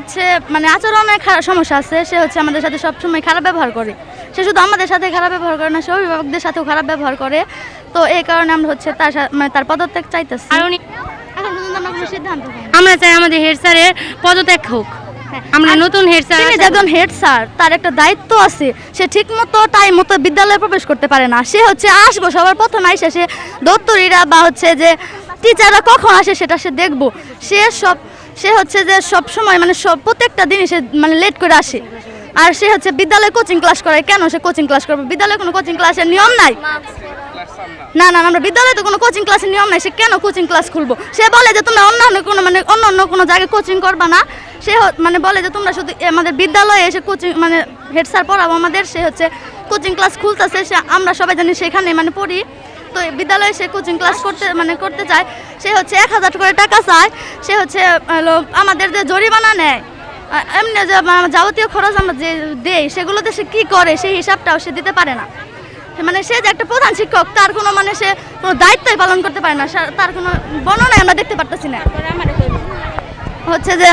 হচ্ছে মানে আচরণের খারাপ সমস্যা আছে সে হচ্ছে আমাদের সাথে সবসময় খারাপ ব্যবহার করে। সে শুধু আমাদের সাথে খারাপ ব্যবহার করে না সে অভিভাবকদের সাথেও খারাপ ব্যবহার করে। তো এই কারণে আমরা হচ্ছে তার মানে তার পদত্যাগ চাইতেছি। আর উনি এখন পর্যন্ত আমরা কোনো সিদ্ধান্ত আমরা চাই আমাদের হেড স্যারের পদত্যাগ হোক। আমরা নতুন হেড স্যার তিনি একজন হেড স্যার তার একটা দায়িত্ব আছে। সে ঠিক মতো টাইম মতো বিদ্যালয়ে প্রবেশ করতে পারে না। সে হচ্ছে আসব সবার প্রথমে আইসে সে দত্তরীরা বা হচ্ছে যে টিচাররা কখন আসে সেটা সে দেখব। সে সব সে হচ্ছে যে সব সময় মানে সব প্রত্যেকটা দিনই সে মানে লেট করে আসে। আর সে হচ্ছে বিদ্যালয়ে কোচিং ক্লাস করে কেন সে কোচিং ক্লাস করবে? বিদ্যালয়ে কোনো কোচিং ক্লাসের নিয়ম নাই। না না আমরা বিদ্যালয়ে তো কোনো কোচিং ক্লাসের নিয়ম নাই। সে কেন কোচিং ক্লাস খুলবো? সে বলে যে, তোমরা অন্যান্য কোনো মানে অন্য অন্য কোনো জায়গায় কোচিং করবা না। সে মানে বলে যে, তোমরা শুধু আমাদের বিদ্যালয়ে এসে কোচিং মানে হেড স্যার পড়াবো আমাদের। সে হচ্ছে কোচিং ক্লাস খুলতেছে। সে আমরা সবাই জানি সেখানে মানে পড়ি। তো বিদ্যালয়ে সে কোচিং ক্লাস করতে মানে করতে চায় সে হচ্ছে এক হাজার করে টাকা চায় সে হচ্ছে আমাদের যে জরিমানা নেয় এমনি যে যাবতীয় খরচ আমরা যে দেই সেগুলোতে সে কী করে সেই হিসাবটাও সে দিতে পারে না। মানে সে যে একটা প্রধান শিক্ষক তার কোনো মানে সে কোনো দায়িত্বই পালন করতে পারে না তার কোনো বর্ণনাই আমরা দেখতে পারতেছি না। হচ্ছে যে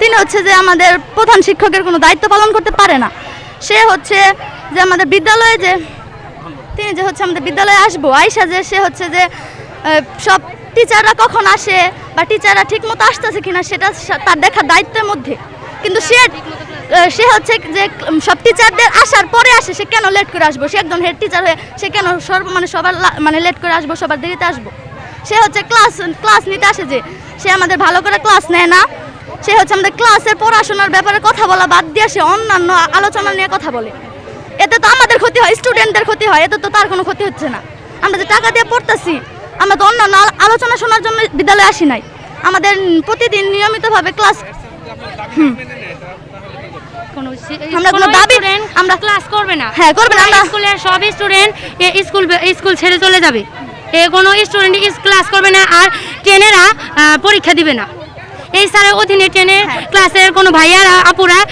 তিনি হচ্ছে যে আমাদের প্রধান শিক্ষকের কোনো দায়িত্ব পালন করতে পারে না। সে হচ্ছে যে আমাদের বিদ্যালয়ে যে তিনি যে হচ্ছে আমাদের বিদ্যালয়ে আসব, আইসা যে সে হচ্ছে যে সব টিচাররা কখন আসে বা টিচাররা ঠিক মতো আসতেছে কিনা সেটা তার দেখার দায়িত্বের মধ্যে। কিন্তু সে সে হচ্ছে যে, সব টিচারদের আসার পরে আসে, সে কেন লেট করে আসব? সে একজন হেড টিচার হয়ে, সে কেন সর্ব মানে সবার মানে লেট করে আসব, সবার দেরিতে আসব? সে হচ্ছে ক্লাস ক্লাস নিতে আসে যে, সে আমাদের ভালো করে ক্লাস নেয় না। সে হচ্ছে আমাদের ক্লাসের পড়াশোনার ব্যাপারে কথা বলা বাদ দিয়ে সে অন্যান্য আলোচনা নিয়ে কথা বলে। এতে তো আমাদের ক্ষতি হয় স্টুডেন্টদের ক্ষতি হয় এতে তো তার কোনো ক্ষতি হচ্ছে না। আমরা যে টাকা দিয়ে পড়তেছি আমরা তো অন্যান্য আলোচনা শোনার জন্য বিদ্যালয়ে আসি নাই। আমাদের প্রতিদিন নিয়মিতভাবে ক্লাস আমরা কোনো দাবি- আমরা- ক্লাস করবে না। হ্যাঁ, করবে না, স্কুলের সব স্টুডেন্ট স্কুল স্কুল ছেড়ে চলে যাবে। এ কোনো স্টুডেন্ট ক্লাস করবে না আর ট্রেনেরা পরীক্ষা দিবে না। এই স্যারের অধীনে ট্রেনে হ্যাঁ। ক্লাসের কোনো ভাইয়ারা আপুরা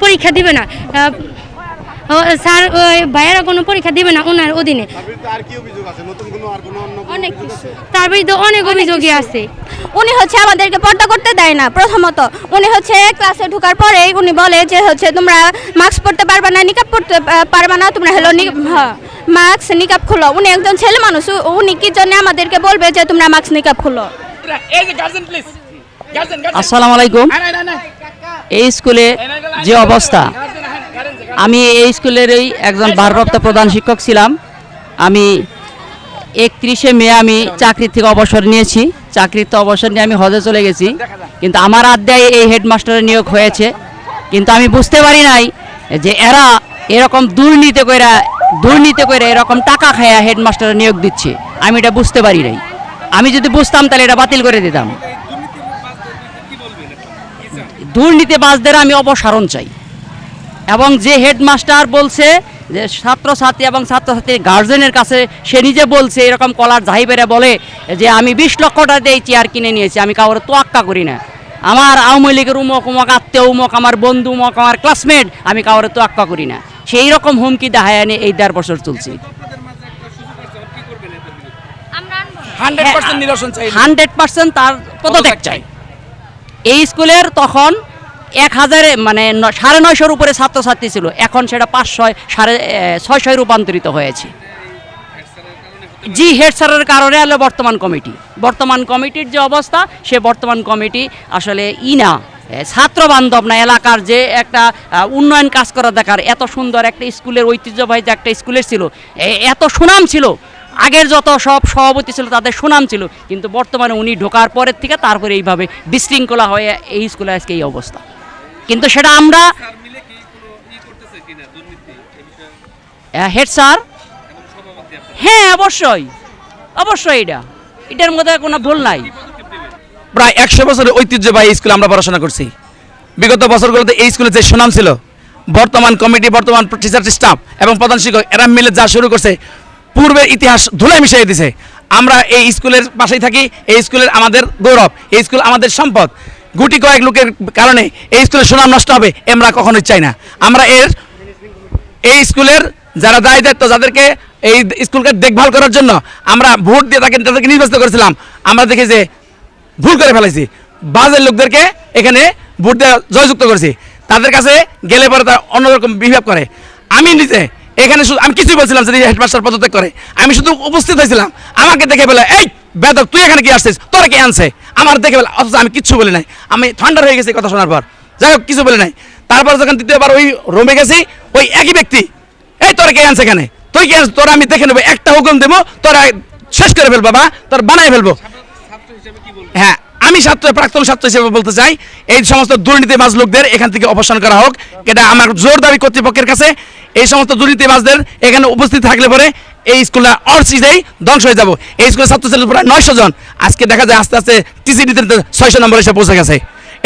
পরীক্ষা দিবে না। স্যার ওই ভাইয়ারা কোনো পরীক্ষা দিবে না ওনার অধীনে। তার বিরুদ্ধে আর কি অভিযোগ আছে? নতুন কোনো আর কোনো অন্য কোনো অনেক অভিযোগই আছে। উনি হচ্ছে আমাদেরকে পর্দা করতে দেয় না প্রথমত। উনি হচ্ছে ক্লাসে ঢোকার পরেই উনি বলে যে হচ্ছে তোমরা মাস্ক পরতে পারবে না নিকাপ পরতে আহ, পারবে না তোমরা হলো মাস্ক নিকাপ খুলো। উনি একজন ছেলে মানুষ উনি কি জন্য আমাদেরকে বলবে যে তোমরা মাস্ক নিকাপ খুলো? আসসালামু আলাইকুম। এই স্কুলে যে অবস্থা আমি এই স্কুলেরই একজন ভারপ্রাপ্ত প্রধান শিক্ষক ছিলাম। আমি একত্রিশে মে আমি চাকরি থেকে অবসর নিয়েছি। চাকরির তো অবসর নিয়ে আমি হজে চলে গেছি। কিন্তু আমার আড্ডায় এই হেডমাস্টারের নিয়োগ হয়েছে। কিন্তু আমি বুঝতে পারি নাই যে এরা এরকম দুর্নীতি করে দুর্নীতি করে এরকম টাকা খায়া হেডমাস্টারের নিয়োগ দিচ্ছে। আমি এটা বুঝতে পারি নাই। আমি যদি বুঝতাম তাহলে এটা বাতিল করে দিতাম। দুর্নীতিবাজদের আমি অপসারণ চাই। এবং যে হেডমাস্টার বলছে যে ছাত্রছাত্রী এবং ছাত্রছাত্রীর গার্জেনের কাছে সে নিজে বলছে এরকম কলার জাহিবেরে বলে যে আমি বিশ লক্ষ টাকা দিয়ে চেয়ার কিনে নিয়েছি আমি কাউরে তোয়াক্কা করি না। আমার আওয়ামী লীগের উমক উমক আত্মীয় উমক আমার বন্ধু উমক আমার ক্লাসমেট আমি কাউরে তোয়াক্কা করি না। সেই রকম হুমকি দেখায় এনে এই দেড় বছর চলছি। হান্ড্রেড পার্সেন্ট নিরসন চাই। হান্ড্রেড পার্সেন্ট তার পদত্যাগ চাই। এই স্কুলের তখন এক হাজারে মানে সাড়ে নয়শোর উপরে ছাত্রছাত্রী ছিল। এখন সেটা পাঁচশো সাড়ে ছয়শয় রূপান্তরিত হয়েছে। জি, হেড স্যারের কারণে হলো বর্তমান কমিটি। বর্তমান কমিটির যে অবস্থা, সে বর্তমান কমিটি আসলে ইনা ছাত্র বান্ধব না, এলাকার যে একটা উন্নয়ন কাজ করা দেখার, এত সুন্দর একটা স্কুলের ঐতিহ্যবাহী যে একটা স্কুলের ছিল এত সুনাম ছিল। আগের যত সব সভাপতি ছিল, তাদের সুনাম ছিল। কিন্তু বর্তমানে উনি ঢোকার পরের থেকে তারপরে এইভাবে বিশৃঙ্খলা হয়ে এই স্কুলে আজকে এই অবস্থা। কিন্তু সেটা আমরা হেড স্যার? হ্যাঁ অবশ্যই। অবশ্যই এটা। এটার মধ্যে কোনো ভুল নাই। প্রায় একশো বছরের ঐতিহ্যবাহী স্কুলে আমরা পড়াশোনা করছি। বিগত বছরগুলোতে এই স্কুলে যে সুনাম ছিল বর্তমান কমিটি বর্তমান টিচার স্টাফ এবং প্রধান শিক্ষক এরা মিলে যা শুরু করছে পূর্বের ইতিহাস ধুলে মিশিয়ে দিছে। আমরা এই স্কুলের পাশেই থাকি এই স্কুলের আমাদের গৌরব এই স্কুল আমাদের সম্পদ। গুটি কয়েক লোকের কারণে এই স্কুলের সুনাম নষ্ট হবে, আমরা কখনোই চাই না। আমরা এর এই স্কুলের যারা দায় দায়িত্ব, যাদেরকে এই স্কুলকে দেখভাল করার জন্য আমরা ভোট দিয়ে তাকে তাদেরকে নির্বাচিত করেছিলাম, আমরা দেখি যে ভুল করে ফেলেছি। বাজের লোকদেরকে এখানে ভোট দেওয়া জয়যুক্ত করেছি। তাদের কাছে গেলে পরে তারা অন্যরকম বিহেভ করে। আমি নিজে এখানে শুধু আমি কিছুই বলছিলাম যে হেডমাস্টার পদত্যাগ করে। আমি শুধু উপস্থিত হয়েছিলাম। আমাকে দেখে বলে, এই বেদক, তুই এখানে কি আসছিস? তোরা কে আনছে? আমার দেখে বলে, অথচ আমি কিচ্ছু বলি নাই। আমি ঠান্ডা হয়ে গেছি কথা শোনার পর। যাই হোক, কিছু বলি নাই। তারপর যখন দ্বিতীয়বার ওই রুমে গেছি, ওই একই ব্যক্তি, এই তোরা কে আনছে এখানে? তুই কে আনছিস? তোরা আমি দেখে নেব, একটা হুকুম দেবো, তোরা শেষ করে ফেলব বা তোর বানাই ফেলব। হ্যাঁ আমি ছাত্র, প্রাক্তন ছাত্র হিসেবে বলতে চাই, এই সমস্ত দুর্নীতিবাজ লোকদের এখান থেকে অপসারণ করা হোক। এটা আমার জোর দাবি কর্তৃপক্ষের কাছে। এই সমস্ত দুর্নীতিবাজদের এখানে উপস্থিত থাকলে পরে এই স্কুলটা অর্চিতেই ধ্বংস হয়ে যাব। এই স্কুলের ছাত্র ছিল প্রায় নয়শো জন। আজকে দেখা যায় আস্তে আস্তে টিসি নিতে ছয়শো নম্বর এসে পৌঁছে গেছে।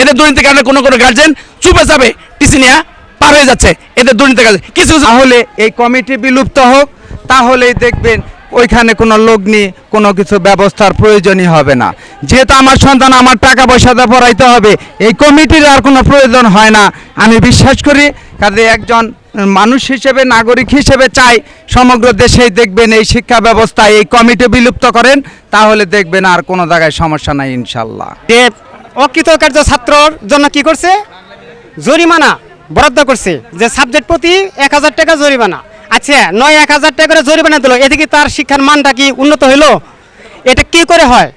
এদের দুর্নীতির কারণে কোনো কোনো গার্জেন চুপে যাবে। টিসি নিয়ে পার হয়ে যাচ্ছে। এদের দুর্নীতির কাজে কিছু কিছু তাহলে এই কমিটি বিলুপ্ত হোক, তাহলেই দেখবেন ওইখানে কোনো লগ্নি, কোনো কিছু ব্যবস্থার প্রয়োজনই হবে না। যেহেতু আমার সন্তান, আমার টাকা পয়সাতে পড়াইতে হবে, এই কমিটির আর কোনো প্রয়োজন হয় না। আমি বিশ্বাস করি, কাজে একজন মানুষ হিসেবে, নাগরিক হিসেবে চাই সমগ্র দেশেই দেখবেন এই শিক্ষা ব্যবস্থা, এই কমিটি বিলুপ্ত করেন, তাহলে দেখবেন আর কোনো জায়গায় সমস্যা নাই, ইনশাল্লাহ। অকৃতকার্য ছাত্রর জন্য কি করছে? জরিমানা বরাদ্দ করছে। যে সাবজেক্ট প্রতি এক হাজার টাকা জরিমানা। আচ্ছা নয় এক হাজার টাকা করে জরিমানা দিল, এদিকে তার শিক্ষার মানটা কি উন্নত হইল? এটা কি করে হয়?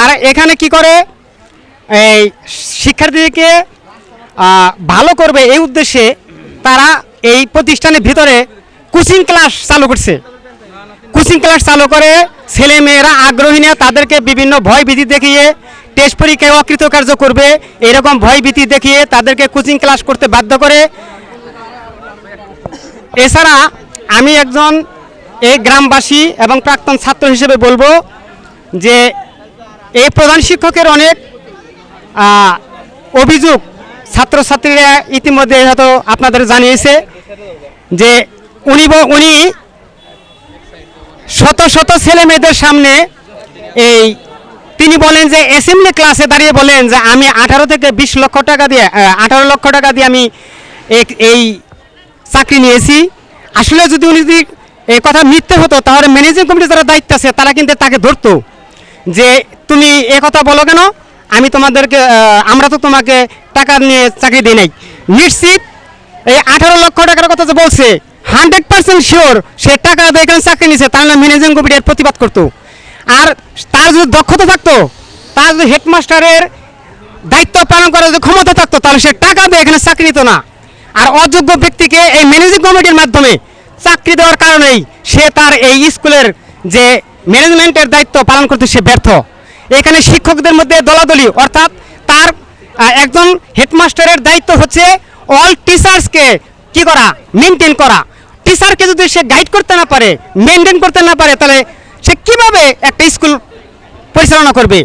আর এখানে কি করে? এই শিক্ষার্থীকে ভালো করবে এই উদ্দেশ্যে তারা এই প্রতিষ্ঠানের ভিতরে কোচিং ক্লাস চালু করছে। কোচিং ক্লাস চালু করে ছেলে মেয়েরা আগ্রহী নিয়ে তাদেরকে বিভিন্ন ভয় ভীতি দেখিয়ে টেস্ট পরীক্ষায় অকৃতকার্য করবে, এরকম ভয় ভীতি দেখিয়ে তাদেরকে কোচিং ক্লাস করতে বাধ্য করে। এছাড়া আমি একজন এই গ্রামবাসী এবং প্রাক্তন ছাত্র হিসেবে বলব যে এই প্রধান শিক্ষকের অনেক অভিযোগ ছাত্রছাত্রীরা ইতিমধ্যে হয়তো আপনাদের জানিয়েছে যে উনি উনি শত শত ছেলে মেয়েদের সামনে এই তিনি বলেন যে অ্যাসেম্বলি ক্লাসে দাঁড়িয়ে বলেন যে আমি আঠারো থেকে বিশ লক্ষ টাকা দিয়ে আঠারো লক্ষ টাকা দিয়ে আমি এই চাকরি নিয়েছি। আসলে যদি উনি যদি এই কথা মিথ্যে হতো, তাহলে ম্যানেজিং কমিটির যারা দায়িত্ব আছে, তারা কিন্তু তাকে ধরতো যে তুমি এ কথা বলো কেন? আমি তোমাদেরকে আমরা তো তোমাকে টাকা নিয়ে চাকরি দিই নাই। নিশ্চিত এই আঠারো লক্ষ টাকার কথা যে বলছে হান্ড্রেড পার্সেন্ট শিওর সে টাকা দিয়ে এখানে চাকরি নিছে, তার না ম্যানেজিং কমিটি এর প্রতিবাদ করতো। আর তার যদি দক্ষতা থাকতো, তার যদি হেডমাস্টারের দায়িত্ব পালন করার যদি ক্ষমতা থাকতো, তাহলে সে টাকা দিয়ে এখানে চাকরি নিত না। আর অযোগ্য ব্যক্তিকে এই ম্যানেজিং কমিটির মাধ্যমে চাকরি দেওয়ার কারণেই সে তার এই স্কুলের যে ম্যানেজমেন্টের দায়িত্ব পালন করতে সে ব্যর্থ। এখানে শিক্ষকদের মধ্যে দলাদলি, অর্থাৎ একজন হেডমাস্টারের দায়িত্ব হচ্ছে অল টিচার্সকে কি করা? মেনটেন করা। টিচারকে যদি সে গাইড করতে না পারে মেনটেন করতে না পারে, তাহলে সে কীভাবে একটা স্কুল পরিচালনা করবে?